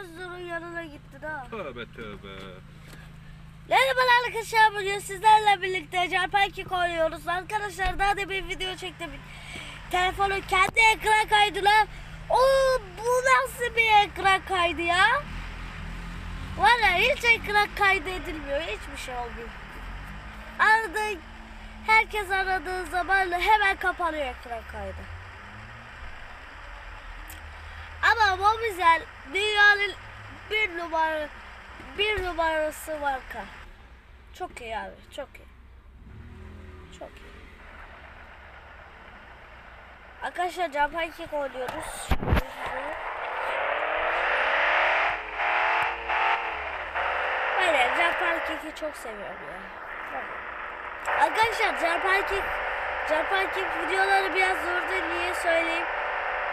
Özdur'un yanına gitti daha. Tövbe tövbe. Merhabalar arkadaşlar bugün sizlerle birlikte Jarpark'i koyuyoruz. Arkadaşlar daha da bir video çektim. Telefonu kendi ekran kaydılar. O bu nasıl bir ekran kaydı ya? Var ya hiç ekran kaydı edilmiyor. Hiçbir şey olmuyor. Arada herkes aradığı zaman hemen kapanıyor ekran kaydı. Ama Mobizel dünyanın bir numara bir numarası marka. Çok iyi abi, çok iyi. Çok iyi. Arkadaşlar Jump Kick oynuyoruz. Aynen Jump Kick'i çok seviyorum ya. Arkadaşlar Jump Kick Jump Kick videoları biraz zordu niye söyleyeyim.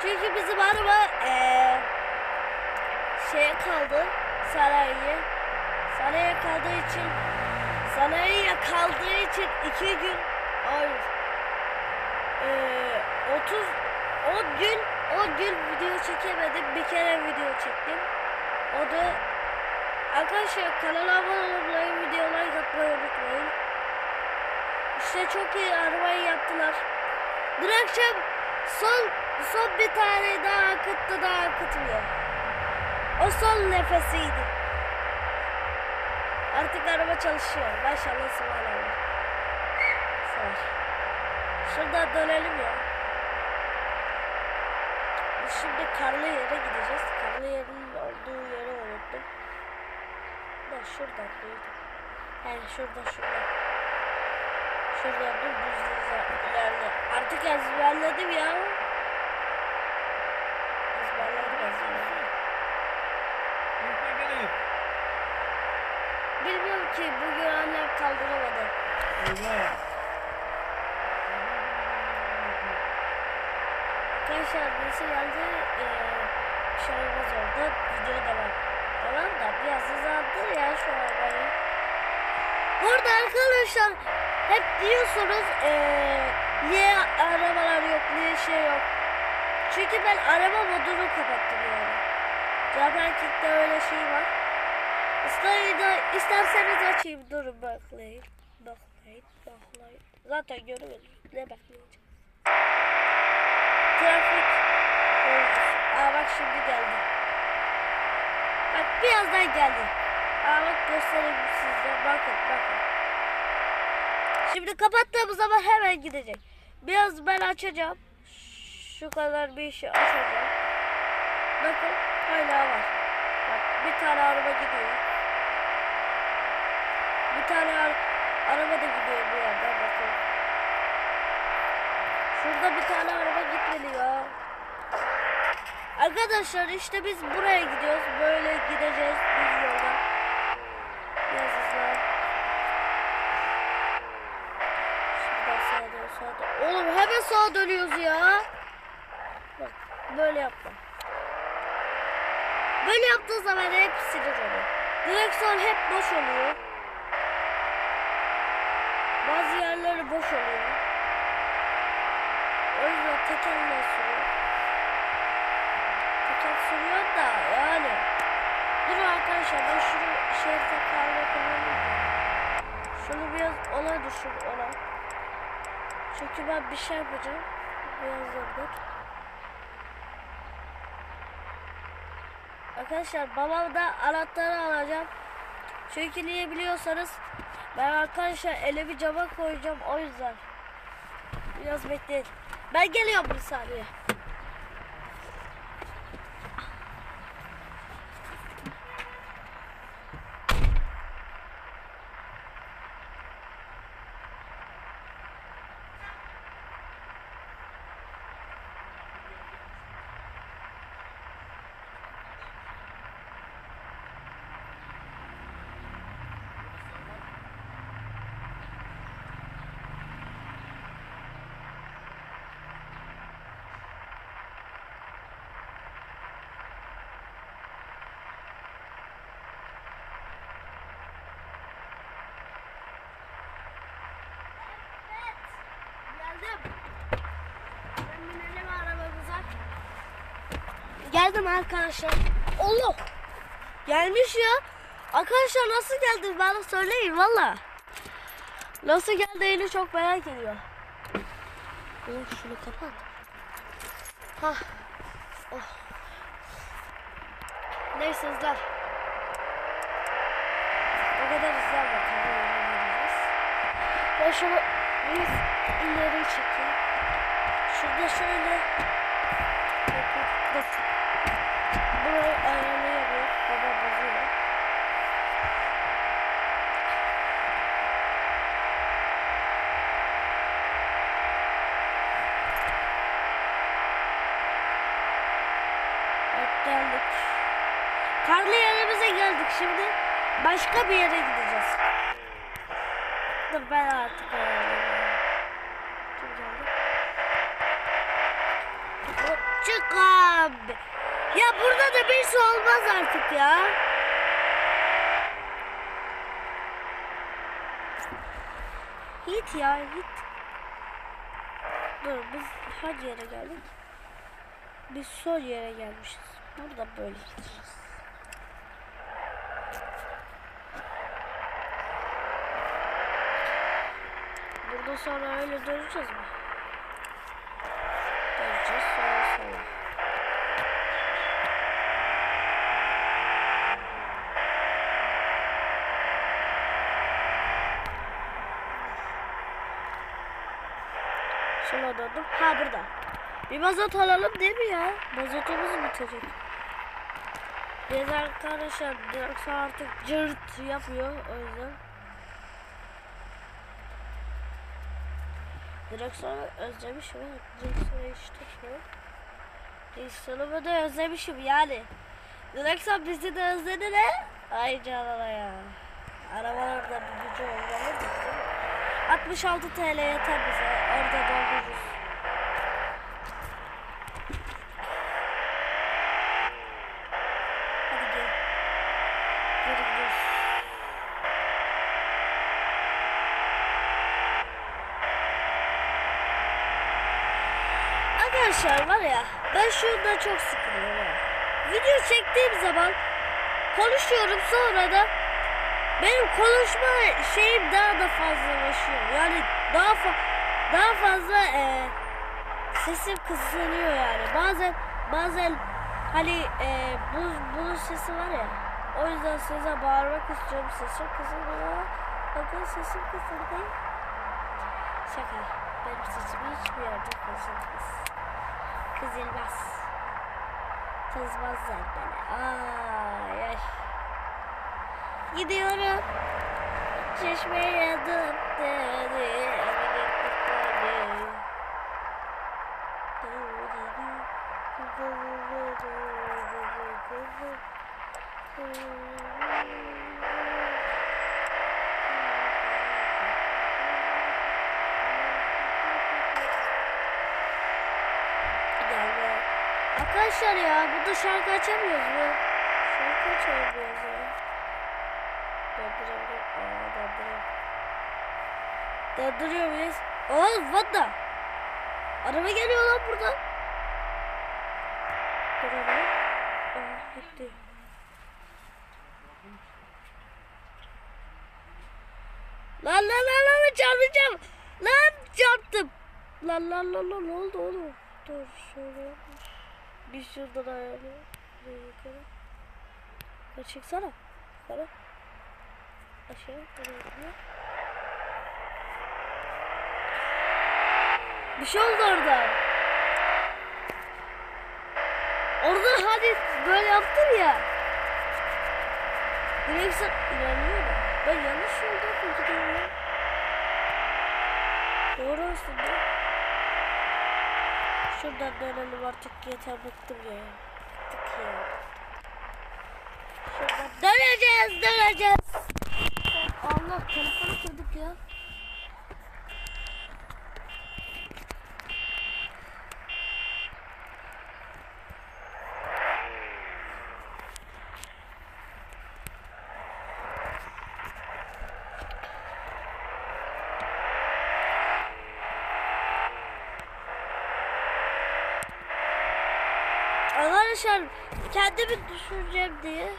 Çünkü bizim araba eee şeye kaldı sanayiye. Sanayiye kaldığı için sanayiye kaldığı için iki gün hayır eee 30 10 gün 10 gün video çekemedim. Bir kere video çektim. O da arkadaşlar kanala abone olmayı, videoları yapmayı unutmayın. İşte çok iyi arabayı yaptılar. Dün son son bir tane daha akıttı daha akıtmıyor. O son nefesiydi. Artık araba çalışıyor. Maşallah subhanallah. Sağ Şuradan dönelim ya. Şimdi karlı yere gideceğiz. Karlı yerin olduğu yeri unuttum. Da şuradan duydum. Yani şurada şurada. Şuradan dur düz ilerle. Artık ezberledim ya. Ezberledim ezberledim. Yükle beni. Bilmiyorum ki bugün annem kaldıramadı. Arkadaşlar birisi geldi. Ee, olmaz orada. Video devam. Devam da biraz hızlandır ya şu arabayı. Burada arkadaşlar hep diyorsunuz ee, niye arabalar yok, niye şey yok. Çünkü ben araba modunu kapattım yani. Zaten Kick'te öyle şey var. İster, isterseniz açayım. Durun baklayın. Baklayın, baklayın. Zaten görüyoruz. Ne bekleyeceğiz? Trafik. Aa bak şimdi geldi. Bak birazdan geldi. Aa bak göstereyim size. Bakın bakın. Şimdi kapattığımız zaman hemen gidecek. Biraz ben açacağım. Şu kadar bir işi açacağım. Bakın hala var. Bak bir tane araba gidiyor. Bir tane ar- araba da gidiyor bu yerden bakın. Şurada bir tane araba gitmeli ya. Arkadaşlar işte biz buraya gidiyoruz. Böyle gideceğiz düz yoldan. Hızlı. Şuradan sağa dön sağa dön. Oğlum hemen sağa dönüyoruz ya. Bak böyle yapma. Böyle yaptığı zaman hep sinir oluyor. Direksiyon hep boş oluyor. Boş oluyor. O yüzden tekerle sürüyor. Teker sürüyor da yani. Dur arkadaşlar ben şunu şey tekerle kullanayım. Şunu biraz ona düşür ona. Çünkü ben bir şey yapacağım. Birazdan dur. Arkadaşlar babamda anahtarı alacağım. Çünkü niye biliyorsanız ben arkadaşlar elimi cama koyacağım o yüzden. Biraz bekleyin. Ben geliyorum bir saniye. Geldim arkadaşlar. Allah. Gelmiş ya. Arkadaşlar nasıl geldi bana söyleyin valla. Nasıl geldiğini çok merak ediyorum. Oğlum şunu kapat. Hah. Oh. Neyse izler. O kadar izler bakalım. Ben şunu bir ileri çekeyim. Şurada şöyle. Başka bir yere gideceğiz. Dur ben artık? Hop, Çık abi. Ya burada da bir su olmaz artık ya. Git ya git. Dur biz hangi yere geldik? Biz sol yere gelmişiz. Burada böyle gideceğiz. Burada sonra öyle döneceğiz mi? Döneceğiz sonra sola. Sola döndüm. Ha burada. Bir mazot alalım değil mi ya? Mazotumuz bitecek. Biz arkadaşlar artık cırt yapıyor o yüzden. Direksiyonu özlemişim. Direksiyonu hiç tutmuyor. Direksiyonumu da özlemişim yani. Direksiyon bizi de özledi ne? Ay canına ya. Arabalarda bir gücü olmalı bizim. 66 TL yeter bize. Orada doldururuz. Hadi gel. Geri gidiyoruz. Arkadaşlar var ya ben şurada çok sıkılıyorum. Video çektiğim zaman konuşuyorum sonra da benim konuşma şeyim daha da fazlalaşıyor. Yani daha fa daha fazla e, sesim kısılıyor yani. Bazen bazen hani e, bu bunun sesi var ya. O yüzden size bağırmak istiyorum. Sesim kısılıyor. Bakın sesim kısıldı. Şaka. Benim sesim hiçbir yerde kısılmaz. Kızılmaz. Kızmazlar beni. Ay ay. Gidiyorum. Çeşmeye yadım dedi. Gel Arkadaşlar ya burada şarkı açamıyoruz mu? Şarkı açamıyoruz ya. Döndürüyor. Aa döndürüyor. Döndürüyor muyuz? Oğlum what the? Araba geliyor lan buradan. Dur araba. Aa gitti. Lan lan lan lan çarpacağım. Lan çarptım. Lan lan lan lan ne oldu oğlum? Dur şöyle. Bir şuradan ayarlayalım. Bir yukarı. Ya çıksana. Yukarı. Aşağı. Gidiyor. Bir şey oldu orada. Orada hani böyle yaptın ya. Direksiyon ilerliyor da. Ben yanlış yolda gidiyorum ya? Doğru aslında. Şuradan dönelim artık yeter bıktım ya. Bıktık ya. Şuradan döneceğiz döneceğiz. Allah telefonu kırdık ya. Arkadaşlar kendimi düşüreceğim diye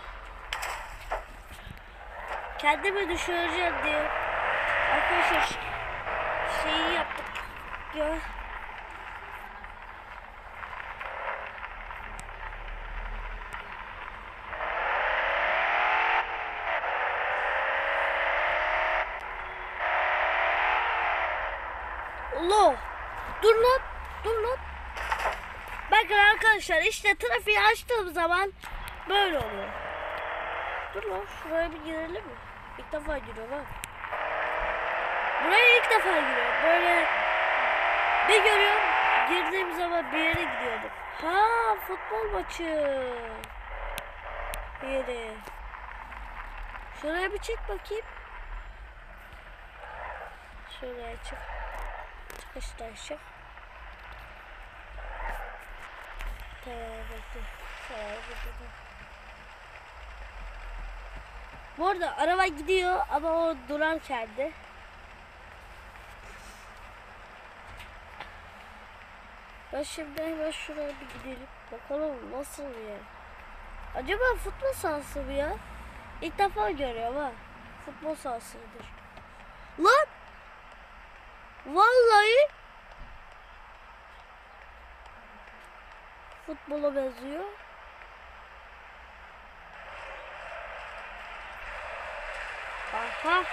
kendimi düşüreceğim diye arkadaşlar şeyi yaptık ya. Allah! Dur lan! Dur lan! Bakın arkadaşlar işte trafiği açtığım zaman böyle oluyor. Dur lan şuraya bir girelim mi? İlk defa giriyorum ha. Buraya ilk defa giriyorum. Böyle bir görüyorum girdiğim zaman bir yere gidiyordum. Ha futbol maçı. Yeri. Şuraya bir çek bakayım. Şuraya çık. Çıkıştan çık. Bekle. Bu arada araba gidiyor ama o durarken de. Ben şimdi hemen şuraya bir gidelim. Bakalım nasıl bir yer. Acaba futbol sahası mı ya? İlk defa görüyorum ha. Futbol sahasıdır. Lan! Vallahi futbola benziyor. Aha.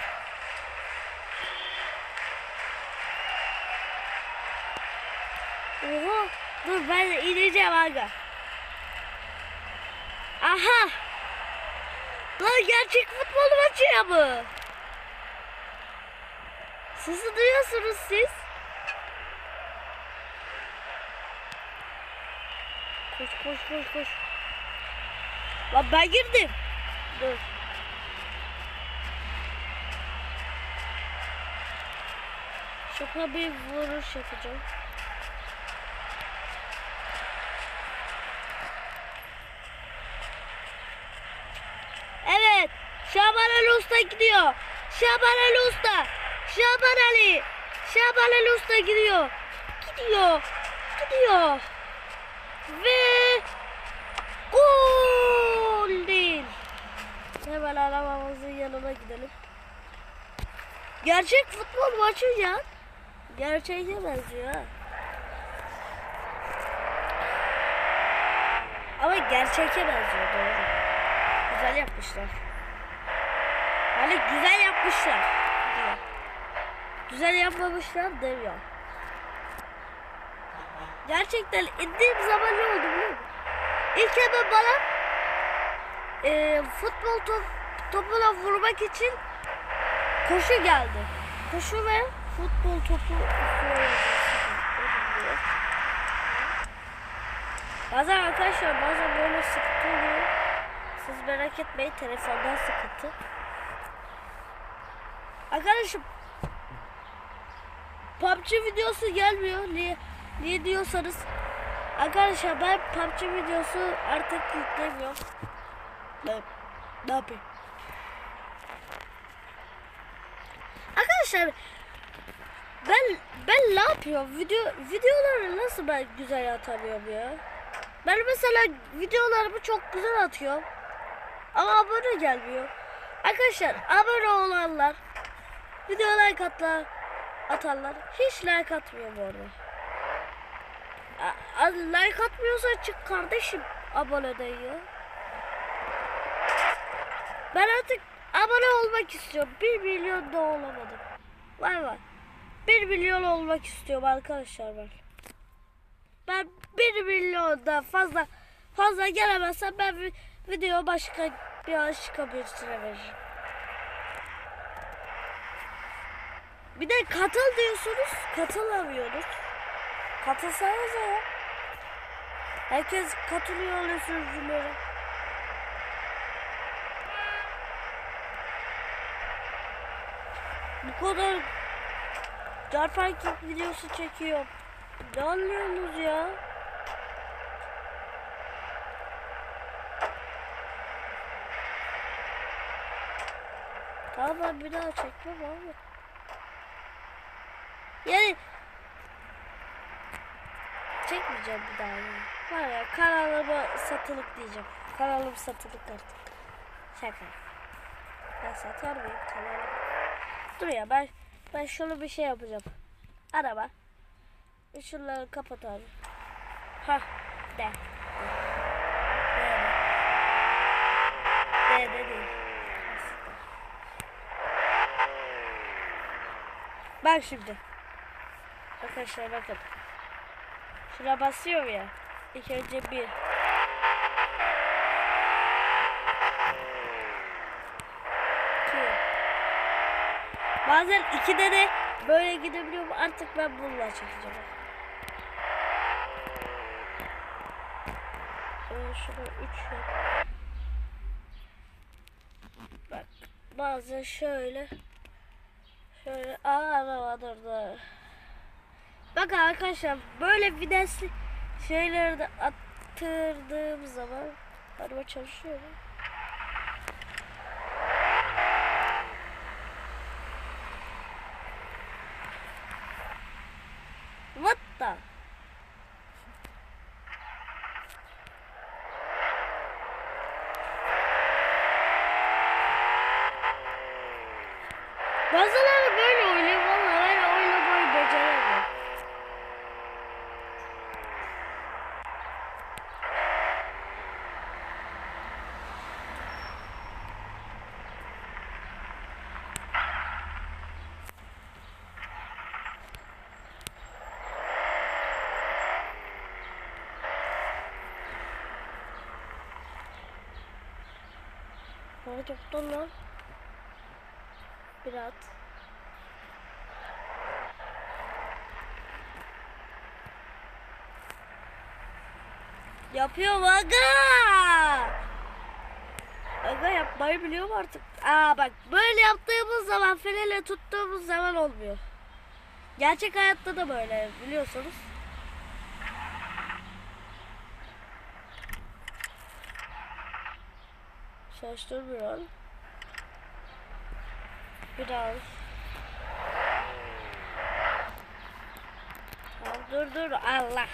Oha. Dur ben ineceğim aga. Aha. Lan gerçek futbol maçı ya bu. Sizi duyuyorsunuz siz. Koş koş koş koş. Lan ben girdim. Dur. Şaka bir vuruş yapacağım. Evet. Şaban Ali Usta gidiyor. Şaban Ali Usta. Şaban Ali. Şaban Ali Usta gidiyor. Gidiyor. Gidiyor. Ve gol değil. Hemen arabamızın yanına gidelim. Gerçek futbol maçı ya. Gerçeğe benziyor. Ama gerçeğe benziyor doğru. Güzel yapmışlar. Hani güzel yapmışlar. diyor. Güzel yapmamışlar demiyor. Gerçekten indiğim zaman ne oldu biliyor musun? İlk hemen bana e, futbol top, topuna vurmak için koşu geldi. Koşu ve futbol topu Bazen arkadaşlar bazen böyle sıkıntı oluyor. Siz merak etmeyin telefondan sıkıntı. Arkadaşım PUBG videosu gelmiyor. Niye, niye diyorsanız Arkadaşlar ben PUBG videosu artık yüklemiyorum. Ne yapayım? Arkadaşlar ben ben ne yapıyorum? Video videoları nasıl ben güzel atamıyorum ya? Ben mesela videolarımı çok güzel atıyorum. Ama abone gelmiyor. Arkadaşlar abone olanlar video like atlar, atanlar hiç like atmıyor bu arada. Like atmıyorsa çık kardeşim aboneden ya. Ben artık abone olmak istiyorum. 1 milyon da olamadım. Vay vay. 1 milyon olmak istiyorum arkadaşlar ben. Ben 1 milyonda fazla fazla gelemezsem ben vi- video başka bir başka birisine veririm. Bir de katıl diyorsunuz, katılamıyoruz. Katılsanıza ya. Herkes katılıyor öyle sözcülere. Bu kadar car parking videosu çekiyor. Ne anlıyorsunuz ya? Tamam bir daha çekmem abi. Yani çekmeyeceğim bir daha yani. Var ya kanalıma satılık diyeceğim. Kanalım satılık artık. Şaka. Ben satar mıyım kanalımı? Dur ya ben ben şunu bir şey yapacağım. Araba. Şunları kapat abi. Ha de. De. De de değil. Bak şimdi. Arkadaşlar bakın. Şuna basıyorum ya. İlk önce bir. İki. Bazen ikide de böyle gidebiliyorum. Artık ben bununla çekeceğim. Ee, şunu üç yap. Bak bazen şöyle. Şöyle aa araba durdu. Bak arkadaşlar böyle vitesli şeyleri de attırdığım zaman araba çalışıyor mu? What the? Bazıları böyle oynuyor vallahi ben oynamayı beceremiyorum. Bana çoktan lan. Bir at. Yapıyorum aga. Aga yapmayı biliyorum artık. Aa bak böyle yaptığımız zaman freni tuttuğumuz zaman olmuyor. Gerçek hayatta da böyle biliyorsunuz. Şaştırmıyor. Biraz. Tamam, dur dur Allah.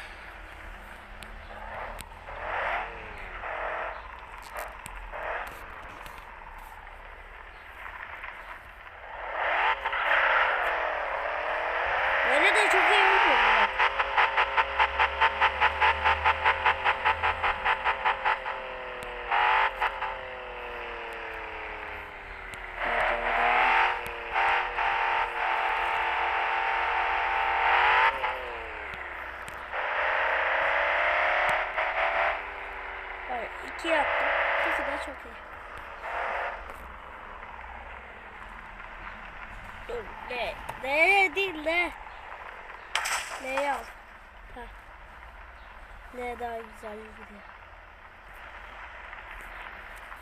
Ne daha güzel gidiyor.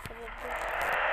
Tamam,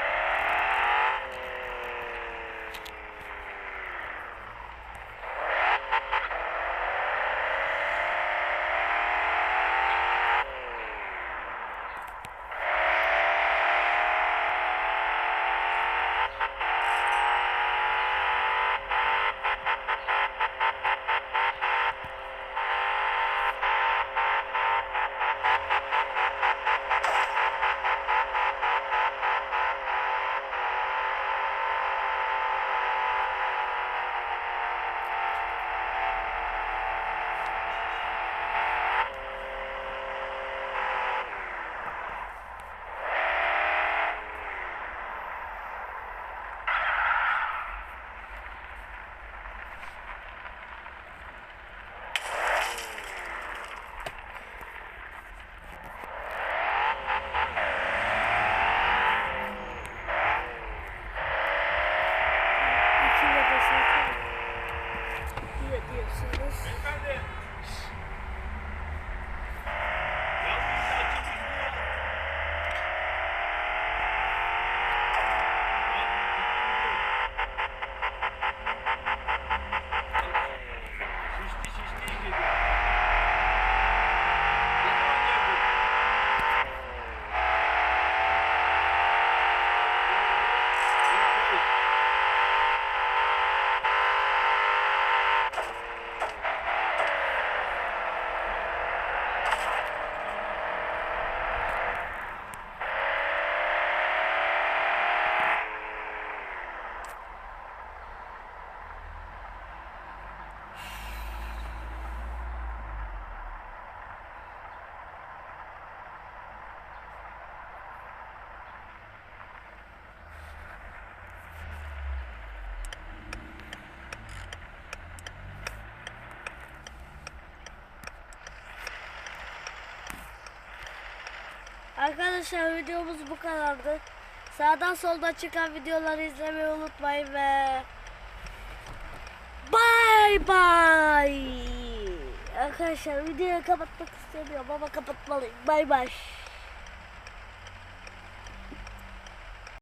Arkadaşlar videomuz bu kadardı. Sağdan soldan çıkan videoları izlemeyi unutmayın ve Bye bye. Arkadaşlar videoyu kapatmak istemiyorum ama kapatmalıyım. Bay bay.